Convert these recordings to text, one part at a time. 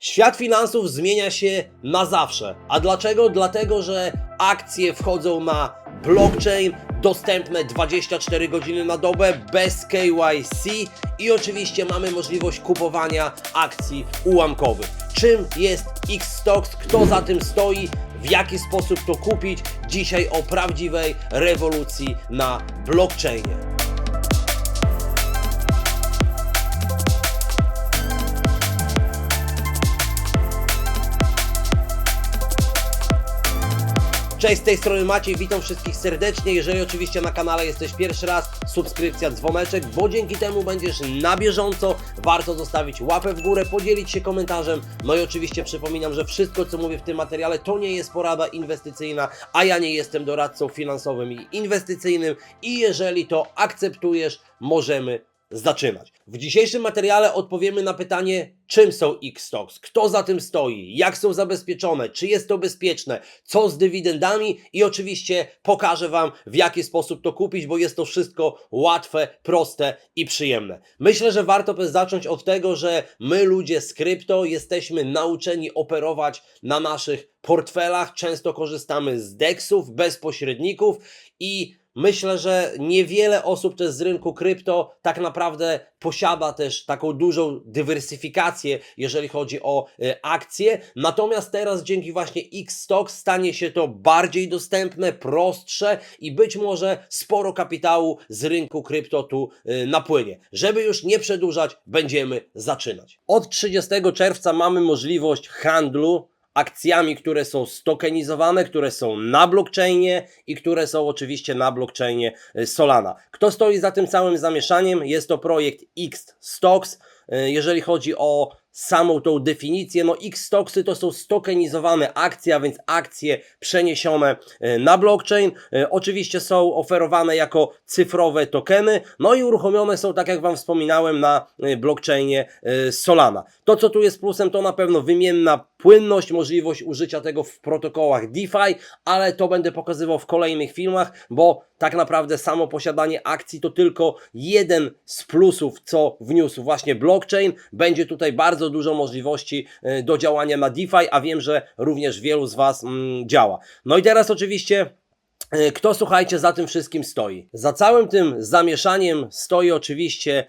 Świat finansów zmienia się na zawsze. A dlaczego? Dlatego, że akcje wchodzą na blockchain, dostępne 24 godziny na dobę, bez KYC i oczywiście mamy możliwość kupowania akcji ułamkowych. Czym jest Xstocks? Kto za tym stoi? W jaki sposób to kupić? Dzisiaj o prawdziwej rewolucji na blockchainie. Cześć, z tej strony Maciej, witam wszystkich serdecznie. Jeżeli oczywiście na kanale jesteś pierwszy raz, subskrypcja, dzwoneczek, bo dzięki temu będziesz na bieżąco. Warto zostawić łapę w górę, podzielić się komentarzem. No i oczywiście przypominam, że wszystko co mówię w tym materiale to nie jest porada inwestycyjna, a ja nie jestem doradcą finansowym i inwestycyjnym i jeżeli to akceptujesz, możemy zaczynać. W dzisiejszym materiale odpowiemy na pytanie, czym są X-Stocks, kto za tym stoi, jak są zabezpieczone, czy jest to bezpieczne, co z dywidendami? I oczywiście pokażę Wam, w jaki sposób to kupić, bo jest to wszystko łatwe, proste i przyjemne. Myślę, że warto zacząć od tego, że my ludzie z krypto jesteśmy nauczeni operować na naszych portfelach, często korzystamy z DEXów bez pośredników i Myślę, że niewiele osób też z rynku krypto tak naprawdę posiada też taką dużą dywersyfikację, jeżeli chodzi o e, akcje. Natomiast teraz dzięki właśnie X-Stock stanie się to bardziej dostępne, prostsze i być może sporo kapitału z rynku krypto tu e, napłynie. Żeby już nie przedłużać, będziemy zaczynać. Od 30 czerwca mamy możliwość handlu akcjami, które są stokenizowane, które są na blockchainie i które są oczywiście na blockchainie y, Solana. Kto stoi za tym całym zamieszaniem? Jest to projekt X Stocks. Y, Jeżeli chodzi o samą tą definicję, no X-Stocksy to są stokenizowane akcje, a więc akcje przeniesione y, na blockchain. Y, Oczywiście są oferowane jako cyfrowe tokeny, no i uruchomione są, tak jak Wam wspominałem, na y, blockchainie Solana. To, co tu jest plusem, to na pewno wymienna płynność, możliwość użycia tego w protokołach DeFi, ale to będę pokazywał w kolejnych filmach, bo tak naprawdę samo posiadanie akcji to tylko jeden z plusów, co wniósł właśnie blockchain. Będzie tutaj bardzo dużo możliwości y, do działania na DeFi, a wiem, że również wielu z Was mm, działa. No i teraz oczywiście E, Kto słuchajcie za tym wszystkim stoi? Za całym tym zamieszaniem stoi oczywiście e,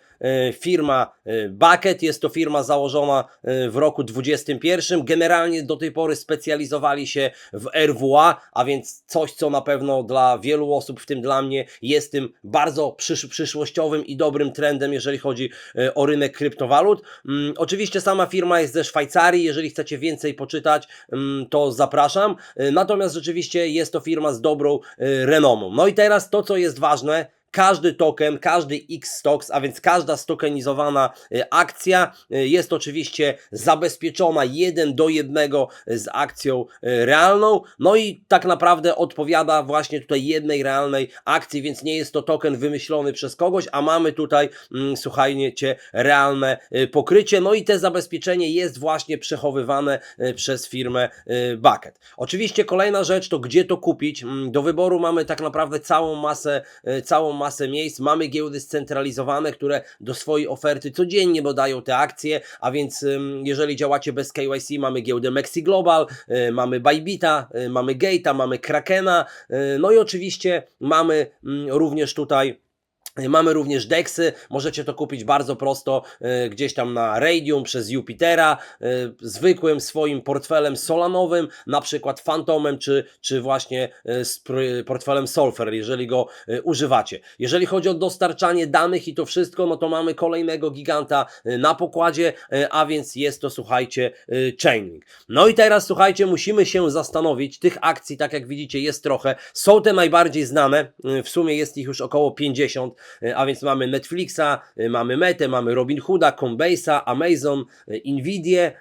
firma e, Bucket. Jest to firma założona e, w roku 2021. Generalnie do tej pory specjalizowali się w RWA, a więc coś, co na pewno dla wielu osób, w tym dla mnie, jest tym bardzo przysz przyszłościowym i dobrym trendem, jeżeli chodzi e, o rynek kryptowalut. Mm, Oczywiście sama firma jest ze Szwajcarii. Jeżeli chcecie więcej poczytać, mm, to zapraszam. E, Natomiast rzeczywiście jest to firma z dobrą e, renomą. No i teraz to, co jest ważne, każdy token, każdy X-Stocks, a więc każda stokenizowana e, akcja e, jest oczywiście zabezpieczona jeden do jednego z akcją e, realną, no i tak naprawdę odpowiada właśnie tutaj jednej realnej akcji, więc nie jest to token wymyślony przez kogoś, a mamy tutaj, mm, słuchajcie, realne pokrycie, no i te zabezpieczenie jest właśnie przechowywane przez firmę Bucket. Oczywiście kolejna rzecz to gdzie to kupić. Mm, Do wyboru mamy tak naprawdę całą masę, całą masę miejsc. Mamy giełdy scentralizowane, które do swojej oferty codziennie podają te akcje, a więc jeżeli działacie bez KYC, mamy giełdę Mexi Global, y, mamy Bybita, y, mamy Gate'a, mamy Krakena, y, no i oczywiście mamy mm, również tutaj Mamy również Dexy, możecie to kupić bardzo prosto y, gdzieś tam na Radium przez Jupitera, y, zwykłym swoim portfelem solanowym, na przykład Phantomem czy, czy właśnie y, z portfelem Solfer, jeżeli go używacie. Jeżeli chodzi o dostarczanie danych i to wszystko, no to mamy kolejnego giganta na pokładzie, a więc jest to, słuchajcie, Chainlink. No i teraz, słuchajcie, musimy się zastanowić, tych akcji, tak jak widzicie, jest trochę, są te najbardziej znane, w sumie jest ich już około 50, y, a więc mamy Netflixa, y, mamy Metę, mamy Robinhooda, Coinbase'a, Amazon, y, Nvidia,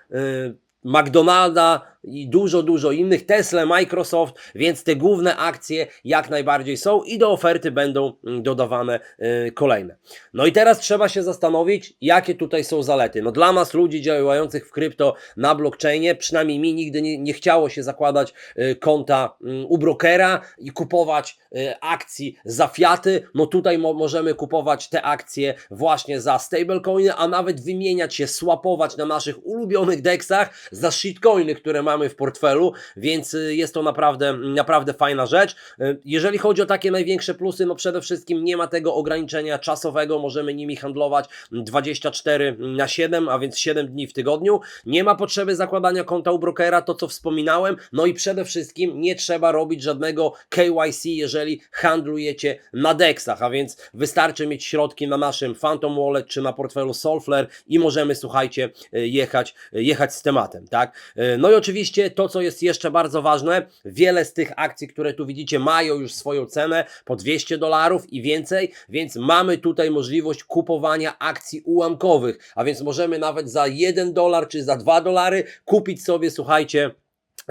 McDonalda i dużo, dużo innych, Tesla, Microsoft, więc te główne akcje jak najbardziej są i do oferty będą mm, dodawane y, kolejne. No i teraz trzeba się zastanowić, jakie tutaj są zalety. No dla nas, ludzi działających w krypto na blockchainie, przynajmniej mi nigdy nie, nie chciało się zakładać y, konta y, u brokera i kupować y, akcji za fiaty. No tutaj mo możemy kupować te akcje właśnie za stablecoiny, a nawet wymieniać się, swapować na naszych ulubionych dexach za shitcoiny, które mamy w portfelu, więc y, jest to naprawdę, naprawdę fajna rzecz. Y, Jeżeli chodzi o takie największe plusy, no przede wszystkim nie ma tego ograniczenia czasowego, możemy nimi handlować 24 na 7, a więc 7 dni w tygodniu. Nie ma potrzeby zakładania konta u brokera, to co wspominałem, no i przede wszystkim nie trzeba robić żadnego KYC, jeżeli handlujecie na dexach, a więc wystarczy mieć środki na naszym Phantom Wallet czy na portfelu Solflare i możemy, słuchajcie, y, jechać, jechać z tematem, tak? No i oczywiście to, co jest jeszcze bardzo ważne, wiele z tych akcji, które tu widzicie, mają już swoją cenę po 200 dolarów i więcej, więc mamy tutaj możliwość kupowania akcji ułamkowych, a więc możemy nawet za 1 dolar czy za 2 dolary kupić sobie, słuchajcie,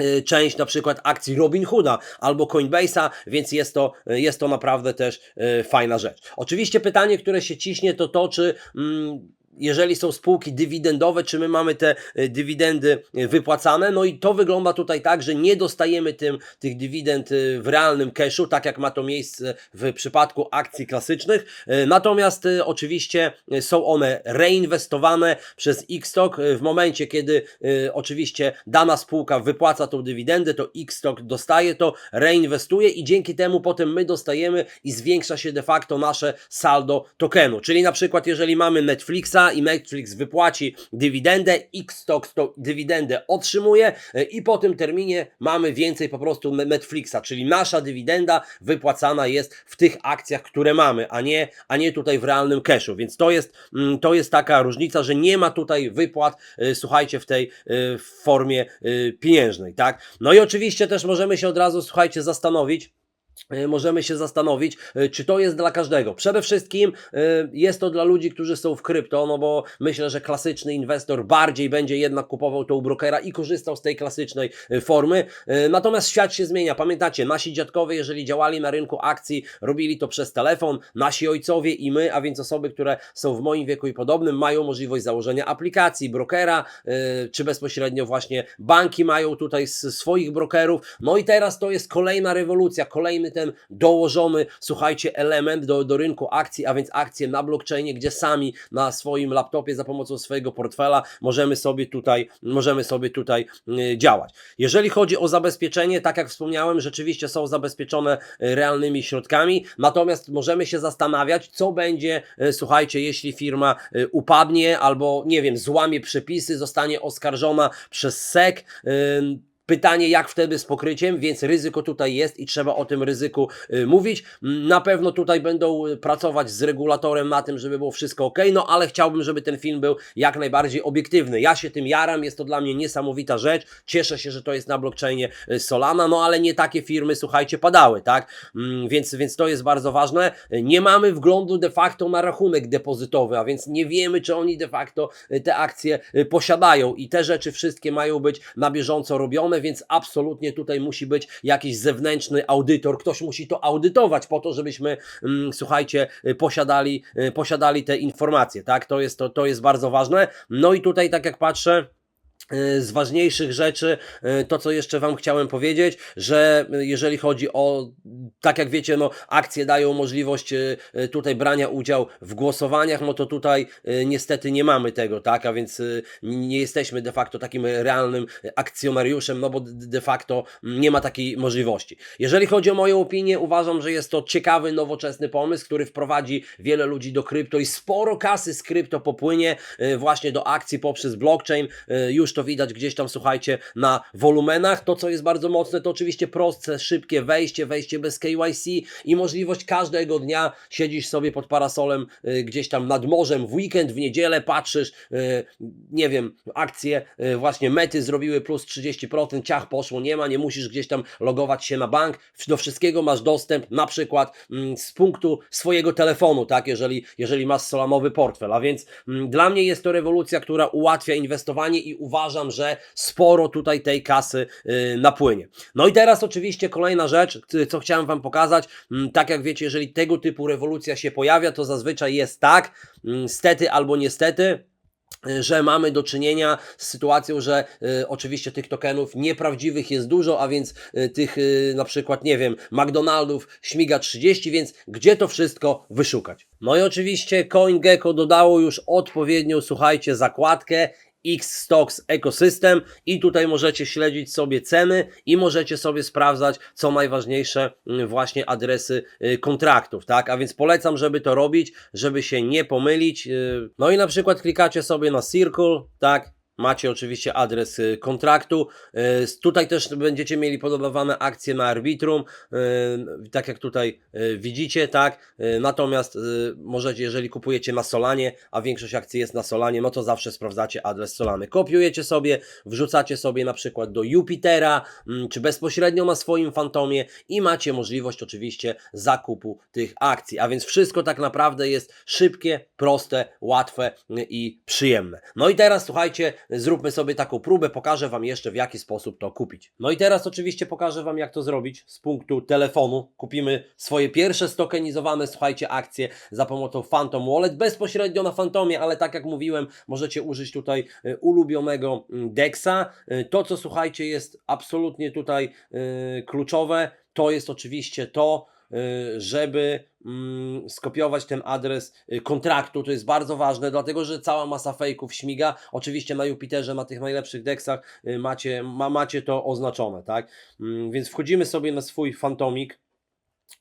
y, część na przykład akcji Robinhooda albo Coinbase'a, więc jest to, y, jest to naprawdę też y, fajna rzecz. Oczywiście pytanie, które się ciśnie, to to, czy mm, jeżeli są spółki dywidendowe, czy my mamy te y, dywidendy y, wypłacane, no i to wygląda tutaj tak, że nie dostajemy tym, tych dywidend y, w realnym cashu, tak jak ma to miejsce w przypadku akcji klasycznych, natomiast oczywiście są one reinwestowane przez Xstock w momencie, kiedy oczywiście dana spółka wypłaca tą dywidendę, to Xstock dostaje to, reinwestuje i dzięki temu potem my dostajemy i zwiększa się de facto nasze saldo tokenu. Czyli na przykład jeżeli mamy Netflixa i Netflix wypłaci dywidendę, Xstock tą dywidendę otrzymuje y, i po tym terminie mamy więcej po prostu Ne- Netflixa, czyli nasza dywidenda wypłacana jest w tych akcjach, które mamy, a nie, a nie tutaj w realnym cashu. Więc to jest, mm, to jest taka różnica, że nie ma tutaj wypłat, y, słuchajcie, w tej w formie y, pieniężnej, tak? No i oczywiście też możemy się od razu, słuchajcie, zastanowić, możemy się zastanowić, y, czy to jest dla każdego. Przede wszystkim y, jest to dla ludzi, którzy są w krypto, no bo myślę, że klasyczny inwestor bardziej będzie jednak kupował to u brokera i korzystał z tej klasycznej formy. Natomiast świat się zmienia. Pamiętacie, nasi dziadkowie, jeżeli działali na rynku akcji, robili to przez telefon, nasi ojcowie i my, a więc osoby, które są w moim wieku i podobnym, mają możliwość założenia aplikacji, brokera, czy bezpośrednio właśnie banki mają tutaj swoich brokerów. No i teraz to jest kolejna rewolucja, kolejny ten dołożony, słuchajcie, element do, do rynku akcji, a więc akcje na blockchainie, gdzie sami na swoim laptopie za pomocą swojego portfela możemy sobie tutaj, możemy sobie tutaj y, działać. Jeżeli chodzi o zabezpieczenie, tak jak wspomniałem, rzeczywiście są zabezpieczone y, realnymi środkami, natomiast możemy się zastanawiać, co będzie, y, słuchajcie, jeśli firma upadnie albo, nie wiem, złamie przepisy, zostanie oskarżona przez SEC. Pytanie, jak wtedy z pokryciem, więc ryzyko tutaj jest i trzeba o tym ryzyku y, mówić. Mm, Na pewno tutaj będą y, pracować z regulatorem na tym, żeby było wszystko ok, no ale chciałbym, żeby ten film był jak najbardziej obiektywny. Ja się tym jaram, jest to dla mnie niesamowita rzecz. Cieszę się, że to jest na blockchainie y, Solana, no ale nie takie firmy, słuchajcie, padały, tak? Mm, Więc, więc to jest bardzo ważne. Nie mamy wglądu de facto na rachunek depozytowy, a więc nie wiemy, czy oni de facto te akcje posiadają i te rzeczy wszystkie mają być na bieżąco robione, więc absolutnie tutaj musi być jakiś zewnętrzny audytor, ktoś musi to audytować po to, żebyśmy, mm, słuchajcie, y, posiadali, y, posiadali te informacje, tak? To jest, to, to jest bardzo ważne. No i tutaj, tak jak patrzę, z ważniejszych rzeczy, y, to co jeszcze Wam chciałem powiedzieć, że y, jeżeli chodzi o, tak jak wiecie, no akcje dają możliwość y, y, tutaj brania udziału w głosowaniach, no to tutaj y, niestety nie mamy tego, tak, a więc y, nie jesteśmy de facto takim realnym akcjonariuszem, no bo de facto nie ma takiej możliwości. Jeżeli chodzi o moją opinię, uważam, że jest to ciekawy, nowoczesny pomysł, który wprowadzi wiele ludzi do krypto i sporo kasy z krypto popłynie y, właśnie do akcji poprzez blockchain. Y, Już to widać gdzieś tam, słuchajcie, na wolumenach. To, co jest bardzo mocne, to oczywiście proste, szybkie wejście, wejście bez KYC i możliwość każdego dnia siedzisz sobie pod parasolem y, gdzieś tam nad morzem w weekend, w niedzielę, patrzysz, y, nie wiem, akcje y, właśnie mety zrobiły plus 30%, ciach poszło, nie ma, nie musisz gdzieś tam logować się na bank, do wszystkiego masz dostęp na przykład mm, z punktu swojego telefonu, tak, jeżeli, jeżeli masz solanowy portfel, a więc mm, dla mnie jest to rewolucja, która ułatwia inwestowanie i uważam, uważam, że sporo tutaj tej kasy y, napłynie. No i teraz oczywiście kolejna rzecz, y, co chciałem Wam pokazać. Mm, Tak jak wiecie, jeżeli tego typu rewolucja się pojawia, to zazwyczaj jest tak, mm, stety albo niestety, że mamy do czynienia z sytuacją, że y, oczywiście tych tokenów nieprawdziwych jest dużo, a więc y, tych y, na przykład, nie wiem, McDonaldów śmiga 30, więc gdzie to wszystko wyszukać? No i oczywiście CoinGecko dodało już odpowiednią, słuchajcie, zakładkę X-Stocks Ecosystem i tutaj możecie śledzić sobie ceny i możecie sobie sprawdzać, co najważniejsze, mm, właśnie adresy y, kontraktów, tak? A więc polecam, żeby to robić, żeby się nie pomylić. y. No i na przykład klikacie sobie na Circle, tak? Macie oczywiście adres y, kontraktu. Y, Tutaj też będziecie mieli podawane akcje na Arbitrum, y, tak jak tutaj widzicie, tak. Natomiast możecie, jeżeli kupujecie na Solanie, a większość akcji jest na Solanie, no to zawsze sprawdzacie adres Solany. Kopiujecie sobie, wrzucacie sobie na przykład do Jupitera, mm, czy bezpośrednio na swoim fantomie i macie możliwość oczywiście zakupu tych akcji. A więc wszystko tak naprawdę jest szybkie, proste, łatwe i przyjemne. No i teraz słuchajcie, zróbmy sobie taką próbę, pokażę Wam jeszcze w jaki sposób to kupić. No i teraz oczywiście pokażę Wam jak to zrobić z punktu telefonu. Kupimy swoje pierwsze stokenizowane, słuchajcie, akcje za pomocą Phantom Wallet, bezpośrednio na Fantomie, ale tak jak mówiłem, możecie użyć tutaj y, ulubionego mm, Dexa. Y, To, co słuchajcie, jest absolutnie tutaj y, kluczowe, to jest oczywiście to, Y, żeby mm, skopiować ten adres y, kontraktu. To jest bardzo ważne, dlatego że cała masa fejków śmiga. Oczywiście na Jupiterze, na tych najlepszych deksach y, macie, ma, macie to oznaczone, tak? Mm, więc wchodzimy sobie na swój fantomik.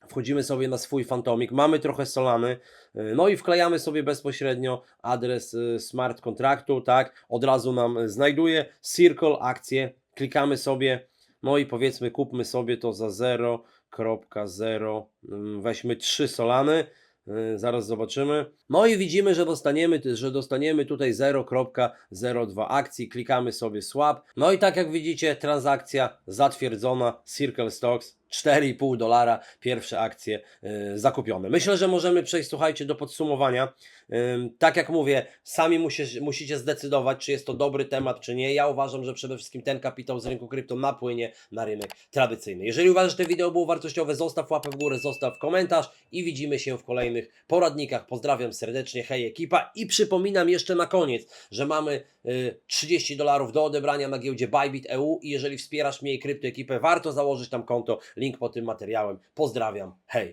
Wchodzimy sobie na swój fantomik, mamy trochę solany, no i wklejamy sobie bezpośrednio adres smart kontraktu, tak? Od razu nam znajduje Circle akcję, klikamy sobie, no i powiedzmy, kupmy sobie to za 0, 2.0. Mm, weźmy 3 solany. Y, zaraz zobaczymy. No i widzimy, że dostaniemy, że dostaniemy tutaj 0.02 akcji. Klikamy sobie swap. No i tak jak widzicie, transakcja zatwierdzona. Circle Stocks 4,5 dolara, pierwsze akcje y, zakupione. Myślę, że możemy przejść, słuchajcie, do podsumowania. Ym, tak jak mówię, sami musisz, musicie zdecydować, czy jest to dobry temat, czy nie. Ja uważam, że przede wszystkim ten kapitał z rynku krypto napłynie na rynek tradycyjny. Jeżeli uważasz, że to wideo było wartościowe, zostaw łapę w górę, zostaw komentarz i widzimy się w kolejnych poradnikach. Pozdrawiam serdecznie, hej ekipa i przypominam jeszcze na koniec, że mamy y, 30 dolarów do odebrania na giełdzie Bybit EU i jeżeli wspierasz mnie i krypto ekipę, warto założyć tam konto, link pod tym materiałem. Pozdrawiam, hej!